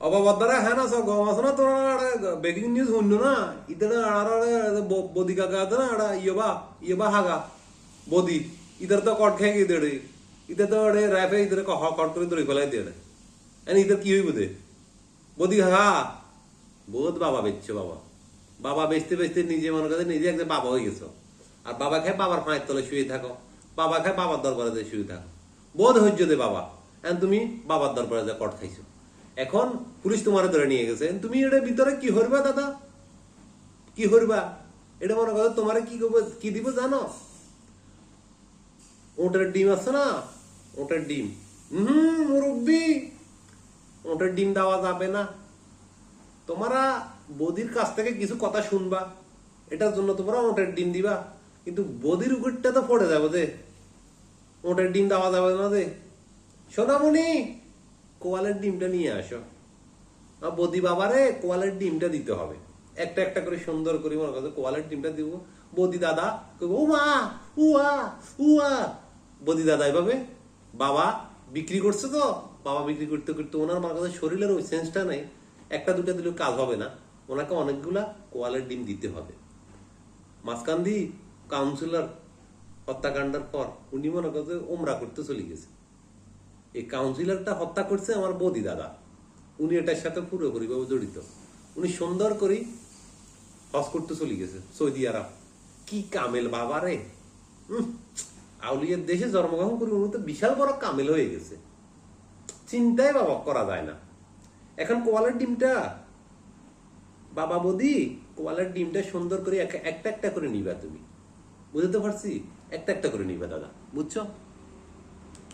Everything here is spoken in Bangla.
গম না নিউজ না বদি বদি তো কট এন কি বদি বহুত বাবা বাবা বাবা বেচতে বেচতে নিজে মনে করে নিজে একজন বাবা হয়ে গেছো আর বাবা খায় বাবার পায়ের তলে শুয়ে থাকো বাবা খায় বাবার দরবারে শুয়ে থাকো বোধ হইজ দে বাবা এখন তুমি বাবার দরবারে কট খাইছো এখন পুলিশ তোমার ধরে নিয়ে গেছে। তুমি এটা ভিতরে কি হরবা, দাদা? কি হরবা? এটা মনে করো তোমার কি কি দিব জানো? ওটার ডিম আছে না? ওটার ডিম। হম মুরব্বী, ওটার ডিম দেওয়া যাবে না। তোমরা বদির কাছ থেকে কিছু কথা শুনবা। এটার জন্য তোমরা ওটার ডিম দিবা। কিন্তু বদির উগুরটা তো পড়ে যাবে যে, ওটার ডিম দেওয়া যাবে না যে। সোনামণি কোয়ালের ডিমটা নিয়ে আসো। বদি বাবারে কোয়ালের ডিমটা দিতে হবে। একটা একটা করে সুন্দর করে মনে করছে কোয়ালের ডিমটা দিব। বদি দাদা ও উয়া উয়া বদি দাদা এভাবে, বাবা বিক্রি করছে তো? বাবা বিক্রি করতে করতে ওনার মার কাছে শরীরের ওই সেন্সটা নেই। একটা দুটা দিলেও কাজ হবে না। ওনাকে অনেকগুলা কোয়ালের ডিম দিতে হবে। মাঝখান্দি কাউন্সিলর হত্যাকাণ্ডের পর উনি মনে করছে ওমরা করতে চলে গেছে। এই কাউন্সিলরটা হত্যা করছে আমার বৌদি দাদা। উনি এটার সাথে পুরোপুরিভাবে জড়িত। উনি সুন্দর করে হজ করতে চলে গেছে, সৌদি আরব। কি কামেল বাবা রে। আউলিয়ার দেশে জন্মগ্রহণ করে, উনি তো বিশাল বড় কামেল হয়ে গেছে। চিন্তাই বাবা করা যায় না। এখন কোয়ালের ডিমটা, বাবা বদি, কোয়ালের ডিমটা সুন্দর করে এক- একটা একটা করে নিবা তুমি। বুঝতে পারছি? একটা একটা করে নিবা দাদা। বুঝছ?